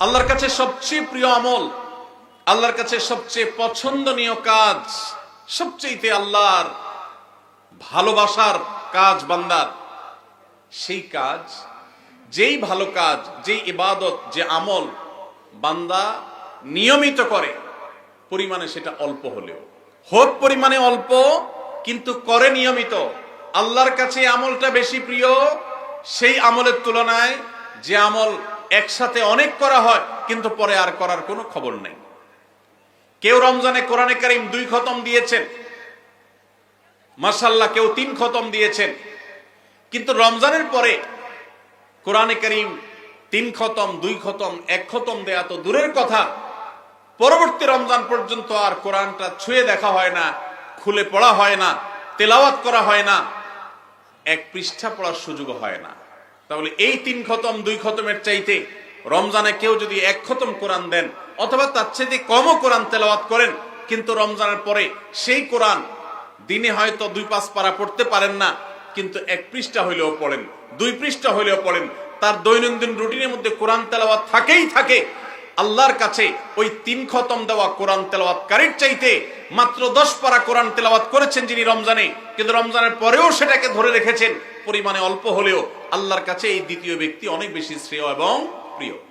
আল্লাহর কাছে সবচেয়ে প্রিয় আমল, আল্লাহর কাছে সবচেয়ে পছন্দনীয় কাজ, সবচেয়েতে আল্লাহর ভালোবাসার কাজ বান্দার, সেই কাজ, যেই ভালো কাজ, যেই ইবাদত, যে আমল বান্দা নিয়মিত করে, পরিমাণে সেটা অল্প হলেও। হোক পরিমাণে অল্প, কিন্তু করে নিয়মিত। আল্লাহর কাছে আমলটা বেশি প্রিয়, সেই আমলের তুলনায় যে আমল একসাথে অনেক করা হয়, কিন্তু পরে আর করার কোনো খবর নেই। কেউ রমজানে কোরআনে কারিম দুই খতম দিয়েছেন। মাসাল্লাহ কেউ তিন খতম দিয়েছেন। কিন্তু রমজানের পরে কোরআনে করিম তিন খতম, দুই খতম, এক খতম দেয়া তো দূরের কথা। পরবর্তী রমজান পর্যন্ত আর কোরআনটা ছুঁয়ে দেখা হয় না, খুলে পড়া হয় না, তেলাওয়াত করা হয় না, এক পৃষ্ঠা পড়ার সুযোগ হয় না। তাহলে এই তিন খতম, দুই খতমের চাইতে রমজানে কেউ যদি এক খতম কোরআন দেন, অথবা তার চাইতে কমও কোরআন তেলাওয়াত করেন, কিন্তু রমজানের পরে সেই কোরআন দিনে হয়তো দুই পাঁচ পারা পড়তে পারেন না, কিন্তু এক পৃষ্ঠা হইলেও পড়েন, দুই পৃষ্ঠা হইলেও পড়েন, তার দৈনন্দিন রুটিনের মধ্যে কোরআন তেলাওয়াত থাকেই থাকে আল্লাহর কাছে ওই তিন খতম দেওয়া কোরআন তেলাওয়াতকারীর চাইতে মাত্র দশ পারা কোরআন তেলাওয়াত করেছেন যিনি রমজানে। কিন্তু রমজানের পরেও সেটাকে ধরে রেখেছেন। পরিমাণে অল্প হলেও আল্লাহর কাছে এই দ্বিতীয় ব্যক্তি অনেক বেশি শ্রেয় এবং প্রিয়।